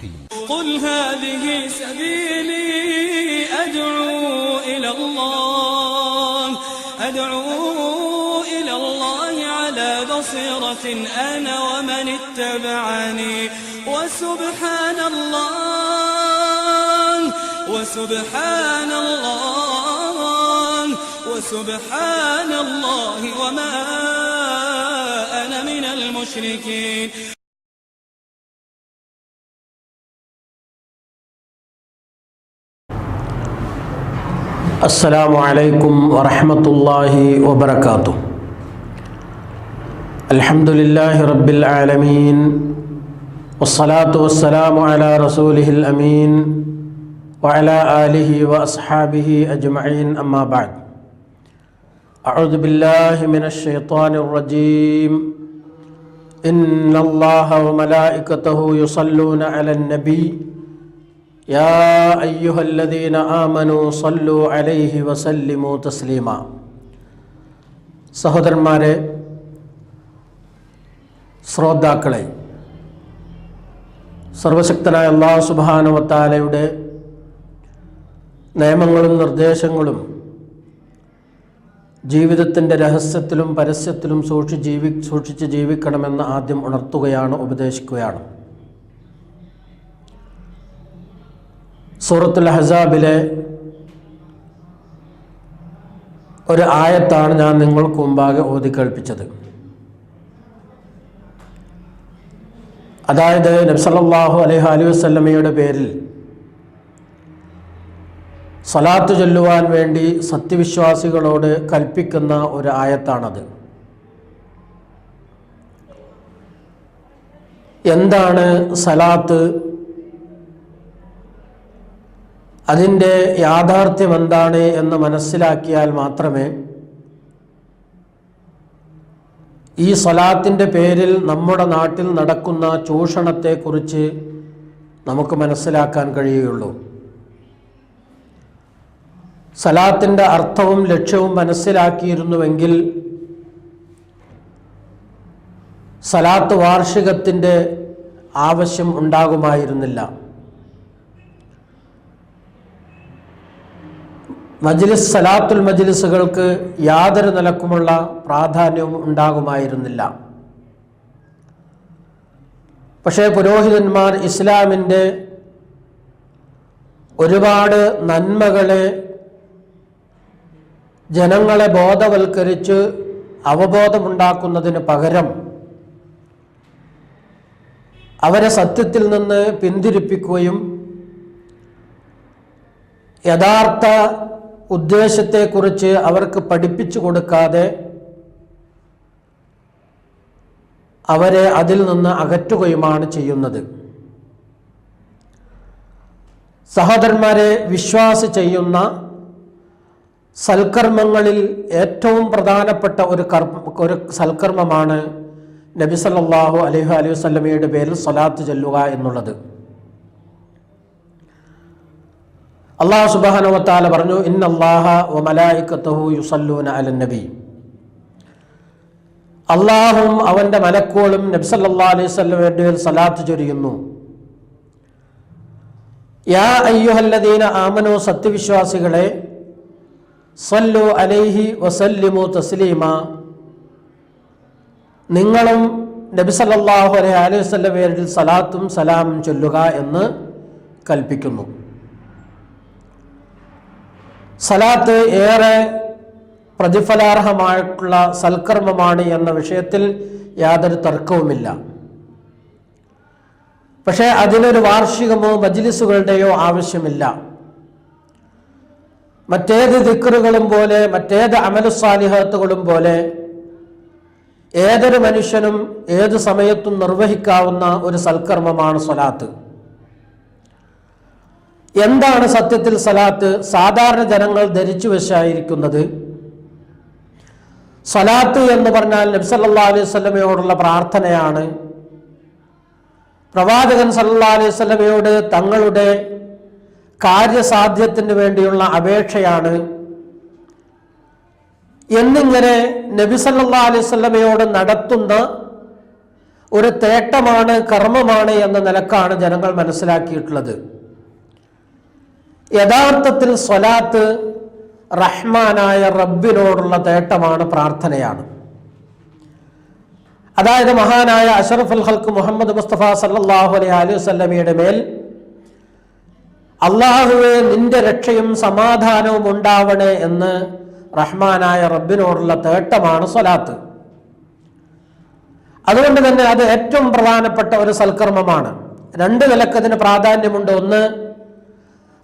الرحيم. قل هذه سبيلي أدعو إلى الله. أدعو إلى الله على بصيرة أنا ومن اتبعني. وسبحان الله وسبحان الله وسبحان الله وما أنا من المشركين. السلام عليكم ورحمة الله وبركاته. الحمد لله رب العالمين والصلاة والسلام على رسوله الأمين وعلى آله وأصحابه أجمعين أما بعد. أعوذ بالله من الشيطان الرجيم. إن الله وملائكته يصلون على النبي يا أيها الذين آمنوا صلوا عليه وسلموا تسليما സഹോദരന്മാരെ ശ്രോതാക്കളെ സർവശക്തനായ അള്ളാഹു സുബാനുവത്താലയുടെ നിയമങ്ങളും നിർദ്ദേശങ്ങളും ജീവിതത്തിൻ്റെ രഹസ്യത്തിലും പരസ്യത്തിലും സൂക്ഷി ജീവി സൂക്ഷിച്ച് ജീവിക്കണമെന്ന് ആദ്യം ഉണർത്തുകയാണ് ഉപദേശിക്കുകയാണ് സൂറത്തുൽ ഹസാബിലെ ഒരു ആയത്താണ് ഞാൻ നിങ്ങൾക്ക് മുമ്പാകെ ഓതിക്കേൾപ്പിച്ചത് അതായത് നബ്സല്ലാഹു അലൈഹി അലി വസ്ലമയുടെ പേരിൽ സലാത്ത് ചൊല്ലുവാൻ വേണ്ടി സത്യവിശ്വാസികളോട് കൽപ്പിക്കുന്ന ഒരു ആയത്താണത്. എന്താണ് സലാത്ത് അതിന്റെ യാഥാർത്ഥ്യം എന്താണ് എന്ന് മനസ്സിലാക്കിയാൽ മാത്രമേ ഈ സ്വലാത്തിന്റെ പേരിൽ നമ്മുടെ നാട്ടിൽ നടക്കുന്ന ചൂഷണത്തെക്കുറിച്ച് നമുക്ക് മനസ്സിലാക്കാൻ കഴിയുകയുള്ളൂ. സലാത്തിന്റെ അർത്ഥവും ലക്ഷ്യവും മനസ്സിലാക്കിയിരുന്നുവെങ്കിൽ സലാത്ത് വാർഷികത്തിന്റെ ആവശ്യം ഉണ്ടാകുമായിരുന്നില്ല. മജ്ലിസ് സലാത്തുൽ മജ്ലിസുകൾക്ക് യാതൊരു നിലക്കുമുള്ള പ്രാധാന്യവും ഉണ്ടാകുമായിരുന്നില്ല. പക്ഷേ പുരോഹിതന്മാർ ഇസ്ലാമിന്റെ ഒരുപാട് നന്മകളെ ജനങ്ങളെ ബോധവൽക്കരിച്ച് അവബോധമുണ്ടാക്കുന്നതിന് പകരം അവരെ സത്യത്തിൽ നിന്ന് പിന്തിരിപ്പിക്കുകയും യഥാർത്ഥ ഉദ്ദേശത്തെക്കുറിച്ച് അവർക്ക് പഠിപ്പിച്ചു കൊടുക്കാതെ അവരെ അതിൽ നിന്ന് അകറ്റുകയുമാണ് ചെയ്യുന്നത്. സഹോദരന്മാരെ വിശ്വാസി ചെയ്യുന്ന സൽക്കർമ്മങ്ങളിൽ ഏറ്റവും പ്രധാനപ്പെട്ട ഒരു കർമ്മ ഒരു സൽക്കർമ്മമാണ് നബി സല്ലല്ലാഹു അലൈഹി അലൈഹി വസല്ലമയുടെ പേരിൽ സ്വലാത്ത് ചെല്ലുക എന്നുള്ളത്. അള്ളാഹു സുബാനുവത്താല പറഞ്ഞു ഇന്ന അള്ളാഹ വ മലായിക്കത്തഹു യുസല്ലൂന അലൻ നബി. അള്ളാഹും അവന്റെ മലക്കോളും നബ്സല്ലാ അലൈഹി സ്വല്ലമയുടെ സലാത്ത് ചൊരിയുന്നു. യാ അയ്യുഹല്ലദീന ആമനോ സത്യവിശ്വാസികളെ സല്ലു അലൈഹി വസല്ലിമു തസ്ലീമ നിങ്ങളും നബി സല്ലല്ലാഹു അലൈഹി അലൈഹി വസല്ലമയുടെ സലാത്തും സലാമും ചൊല്ലുക എന്ന് കൽപ്പിക്കുന്നു. സലാത്ത് ഏറെ പ്രതിഫലാർഹമായിട്ടുള്ള സൽക്കർമ്മമാണ് എന്ന വിഷയത്തിൽ യാതൊരു തർക്കവുമില്ല. പക്ഷേ അതിനൊരു വാർഷികമോ മജ്ലിസുകളുടെയോ ആവശ്യമില്ല. മറ്റേത് ദിക്കറുകളും പോലെ മറ്റേത് അമലുസാലിഹത്തുകളും പോലെ ഏതൊരു മനുഷ്യനും ഏത് സമയത്തും നിർവഹിക്കാവുന്ന ഒരു സൽക്കർമ്മമാണ് സ്വലാത്ത്. എന്താണ് സത്യത്തിൽ സലാത്ത്? സാധാരണ ജനങ്ങൾ ധരിച്ചു വെച്ചായിരിക്കുന്നത് സലാത്ത് എന്ന് പറഞ്ഞാൽ നബ്സല്ലാ അലൈഹി സ്വലമയോടുള്ള പ്രാർത്ഥനയാണ്. പ്രവാചകൻ സല്ലാ അലൈഹി സ്വലമയോട് തങ്ങളുടെ കാര്യസാധ്യത്തിന് വേണ്ടിയുള്ള അപേക്ഷയാണ്. എന്നിങ്ങനെ നബി സല്ലാ അലൈഹി സ്വലമയോട് നടത്തുന്ന ഒരു തേട്ടമാണ് കർമ്മമാണ് എന്ന നിലക്കാണ് ജനങ്ങൾ മനസ്സിലാക്കിയിട്ടുള്ളത്. യഥാർത്ഥത്തിൽ സ്വലാത്ത് റഹ്മാനായ റബ്ബിനോടുള്ള തേട്ടമാണ് പ്രാർത്ഥനയാണ്. അതായത് മഹാനായ അഷറഫുൽ ഹൽക്ക് മുഹമ്മദ് മുസ്തഫ സല്ലാഹു അലൈഹി അലൈഹി വസല്ലമയുടെ മേൽ അള്ളാഹുവെ നിന്റെ രക്ഷയും സമാധാനവും ഉണ്ടാവണേ എന്ന് റഹ്മാനായ റബ്ബിനോടുള്ള തേട്ടമാണ് സ്വലാത്ത്. അതുകൊണ്ട് തന്നെ അത് ഏറ്റവും പ്രധാനപ്പെട്ട ഒരു സൽക്കർമ്മമാണ്. രണ്ട് നിലക്കതിന് പ്രാധാന്യമുണ്ട്. ഒന്ന്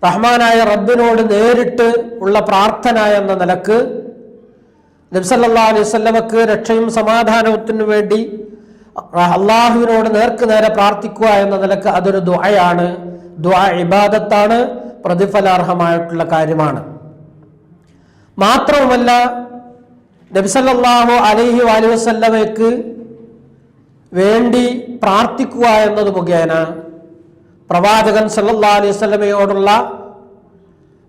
റഹ്മാനായ റബ്ബിനോട് നേരിട്ട് ഉള്ള പ്രാർത്ഥന എന്ന നിലയ്ക്ക് നബ്സല്ലാ അലൈഹി സ്വല്ലമക്ക് രക്ഷയും സമാധാനത്തിനു വേണ്ടി അള്ളാഹുവിനോട് നേർക്ക് നേരെ പ്രാർത്ഥിക്കുക എന്ന നിലയ്ക്ക് അതൊരു ദ്വായാണ് ദ്വാ ഇബാദത്താണ് പ്രതിഫലാർഹമായിട്ടുള്ള കാര്യമാണ്. മാത്രവുമല്ല നബ്സല്ലാഹു അലൈഹി വസല്ലമയ്ക്ക് വേണ്ടി പ്രാർത്ഥിക്കുക എന്നത് മുഖേന പ്രവാചകൻ സല്ലാ അലൈഹി സ്വലമയോടുള്ള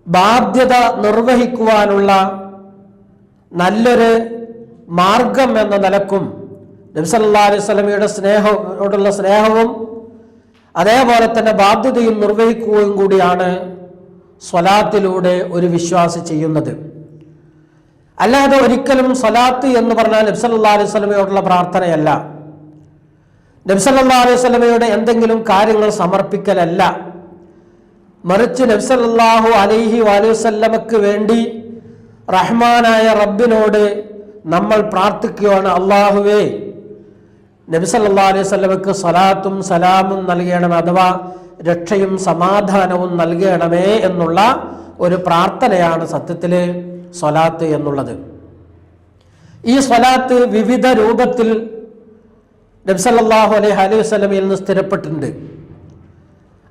ബാധ്യത നിർവഹിക്കുവാനുള്ള നല്ലൊരു മാർഗം എന്ന നിലക്കും നബ്സല്ലാ അലൈഹി സ്വലമയുടെ സ്നേഹത്തോടുള്ള സ്നേഹവും അതേപോലെ തന്നെ ബാധ്യതയും നിർവഹിക്കുകയും കൂടിയാണ് സ്വലാത്തിലൂടെ ഒരു വിശ്വാസി ചെയ്യുന്നത്. അല്ലാതെ ഒരിക്കലും സ്വലാത്ത് എന്ന് പറഞ്ഞാൽ നബ്സല്ലാ അലൈഹി സ്വലമയോടുള്ള പ്രാർത്ഥനയല്ല. നബ്സല്ലാ അലൈഹി സ്വലമയുടെ എന്തെങ്കിലും കാര്യങ്ങൾ സമർപ്പിക്കലല്ല. മറിച്ച് നബ്സല്ലാഹു അലൈഹി വസല്ലമക്ക് വേണ്ടി റഹ്മാനായ റബ്ബിനോട് നമ്മൾ പ്രാർത്ഥിക്കുകയാണ് അള്ളാഹുവേ നബിസല്ലാ അലൈഹി സ്വലമക്ക് സലാത്തും സലാമും നൽകണം അഥവാ രക്ഷയും സമാധാനവും നൽകണമേ എന്നുള്ള ഒരു പ്രാർത്ഥനയാണ് സത്യത്തിൽ സ്വലാത്ത് എന്നുള്ളത്. ഈ സ്വലാത്ത് വിവിധ രൂപത്തിൽ നബ്സല്ലാഹു അലൈഹി അലൈഹി വസ്ലമയിൽ നിന്ന് സ്ഥിരപ്പെട്ടിട്ടുണ്ട്.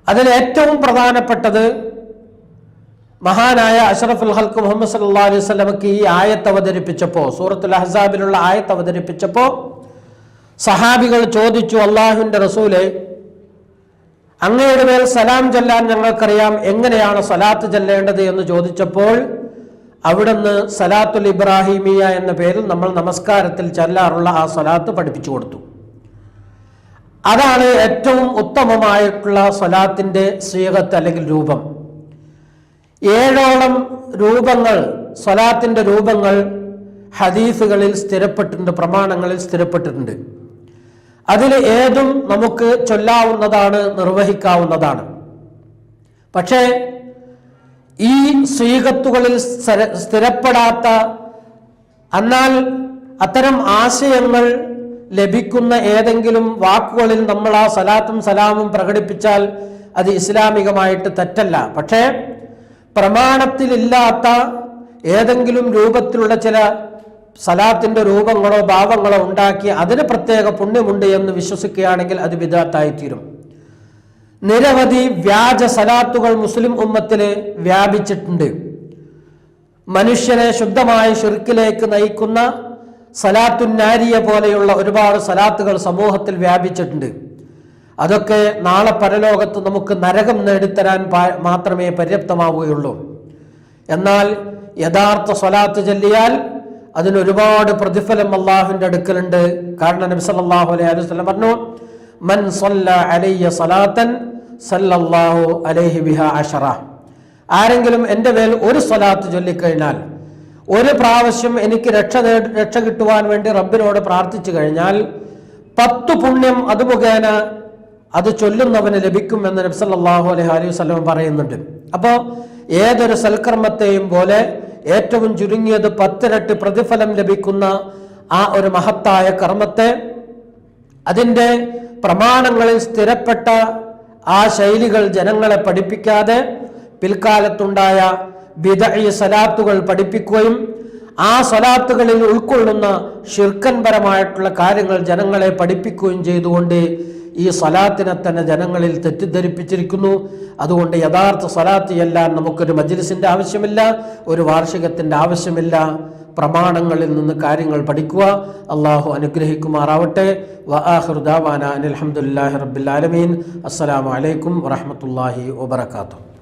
അതിൽ ഏറ്റവും പ്രധാനപ്പെട്ടത് മഹാനായ അഷറഫുൽ ഹൽക്ക് മുഹമ്മദ് സല്ലാ അലൈഹി സ്വലമക്ക് ഈ ആയത്ത് അവതരിപ്പിച്ചപ്പോൾ സൂറത്തുൽ അഹസാബിലുള്ള ആയത്ത് അവതരിപ്പിച്ചപ്പോൾ സഹാബികൾ ചോദിച്ചു അള്ളാഹുവിന്റെ റസൂലെ അങ്ങയുടെ മേൽ സലാം ചൊല്ലാൻ ഞങ്ങൾക്കറിയാം എങ്ങനെയാണ് സലാത്ത് ചെല്ലേണ്ടത്? എന്ന് ചോദിച്ചപ്പോൾ അവിടുന്ന് സലാത്തുൽ ഇബ്രാഹിമിയ എന്ന പേരിൽ നമ്മൾ നമസ്കാരത്തിൽ ചെല്ലാറുള്ള ആ സലാത്ത് പഠിപ്പിച്ചു കൊടുത്തു. അതാണ് ഏറ്റവും ഉത്തമമായിട്ടുള്ള സ്വലാത്തിന്റെ സ്വീകത്ത് അല്ലെങ്കിൽ രൂപം. ഏഴോളം രൂപങ്ങൾ സ്വലാത്തിന്റെ രൂപങ്ങൾ ഹദീസുകളിൽ സ്ഥിരപ്പെട്ടിട്ടുണ്ട് പ്രമാണങ്ങളിൽ സ്ഥിരപ്പെട്ടിട്ടുണ്ട്. അതിൽ ഏതും നമുക്ക് ചൊല്ലാവുന്നതാണ് നിർവഹിക്കാവുന്നതാണ്. പക്ഷേ ഈ സ്വീകത്തുകളിൽ സ്ഥിരപ്പെടാത്ത എന്നാൽ അത്തരം ആശയങ്ങൾ ലഭിക്കുന്ന ഏതെങ്കിലും വാക്കുകളിൽ നമ്മൾ ആ സലാത്തും സലാമും പ്രകടിപ്പിച്ചാൽ അത് ഇസ്ലാമികമായിട്ട് തെറ്റല്ല. പക്ഷേ പ്രമാണത്തിലില്ലാത്ത ഏതെങ്കിലും രൂപത്തിലുള്ള ചില സലാത്തിന്റെ രൂപങ്ങളോ ഭാവങ്ങളോ ഉണ്ടാക്കി അതിന് പ്രത്യേക പുണ്യമുണ്ട് എന്ന് വിശ്വസിക്കുകയാണെങ്കിൽ അത് വിദാത്തായിത്തീരും നിരവധി വ്യാജ സലാത്തുകൾ മുസ്ലിം ഉമ്മത്തിൽ വ്യാപിച്ചിട്ടുണ്ട്. മനുഷ്യനെ ശുദ്ധമായ ഷിർക്കിലേക്ക് നയിക്കുന്ന സലാത്തുന്നാരിയ പോലെയുള്ള ഒരുപാട് സലാത്തുകൾ സമൂഹത്തിൽ വ്യാപിച്ചിട്ടുണ്ട്. അതൊക്കെ നാളെ പരലോകത്ത് നമുക്ക് നരകം നേടിത്തരാൻ മാത്രമേ പര്യാപ്തമാവുകയുള്ളൂ. എന്നാൽ യഥാർത്ഥ സ്വലാത്ത് ചൊല്ലിയാൽ അതിനൊരുപാട് പ്രതിഫലം അള്ളാഹുവിന്റെ അടുക്കലുണ്ട്. കാരണം നബി സല്ലാഹു അലൈഹി വസ്ലം പറഞ്ഞു മൻ സല്ല അലയ്യ സലാത്തൻ സല്ലല്ലാഹു അലൈഹി ബിഹ അഷറ. ആരെങ്കിലും എന്റെ മേൽ ഒരു സ്വലാത്ത് ചൊല്ലിക്കഴിഞ്ഞാൽ ഒരു പ്രാവശ്യം എനിക്ക് രക്ഷ രക്ഷ കിട്ടുവാൻ വേണ്ടി റബ്ബിനോട് പ്രാർത്ഥിച്ചു കഴിഞ്ഞാൽ പത്തു പുണ്യം അത് മുഖേന അത് ചൊല്ലുന്നവന് ലഭിക്കും എന്ന് നബ്സല്ലാഹു അലൈഹി അലൈഹി വസ്ലം പറയുന്നുണ്ട്. അപ്പോൾ ഏതൊരു സൽക്കർമ്മത്തെയും പോലെ ഏറ്റവും ചുരുങ്ങിയത് പത്തിരട്ട് പ്രതിഫലം ലഭിക്കുന്ന ആ ഒരു മഹത്തായ കർമ്മത്തെ അതിന്റെ പ്രമാണങ്ങളിൽ സ്ഥിരപ്പെട്ട ആ ശൈലികൾ ജനങ്ങളെ പഠിപ്പിക്കാതെ പിൽക്കാലത്തുണ്ടായ ബിദഈ സലാത്തുകൾ പഠിപ്പിക്കുകയും ആ സലാത്തുകളിൽ ഉൾക്കൊള്ളുന്ന ഷിർക്കൻപരമായിട്ടുള്ള കാര്യങ്ങൾ ജനങ്ങളെ പഠിപ്പിക്കുകയും ചെയ്തുകൊണ്ട് ഈ സലാത്തിനെ തന്നെ ജനങ്ങളിൽ തെറ്റിദ്ധരിപ്പിച്ചിരിക്കുന്നു. അതുകൊണ്ട് യഥാർത്ഥ സലാത്ത് എല്ലാം നമുക്കൊരു മജ്ലിസിന്റെ ആവശ്യമില്ല ഒരു വാർഷികത്തിന്റെ ആവശ്യമില്ല. പ്രമാണങ്ങളിൽ നിന്ന് കാര്യങ്ങൾ പഠിക്കുക. അള്ളാഹു അനുഗ്രഹിക്കുമാറാവട്ടെ. വആഖിറു ദാവാന അനിൽ അസ്സലാമലൈക്കും റബ്ബിൽ ആലമീൻ.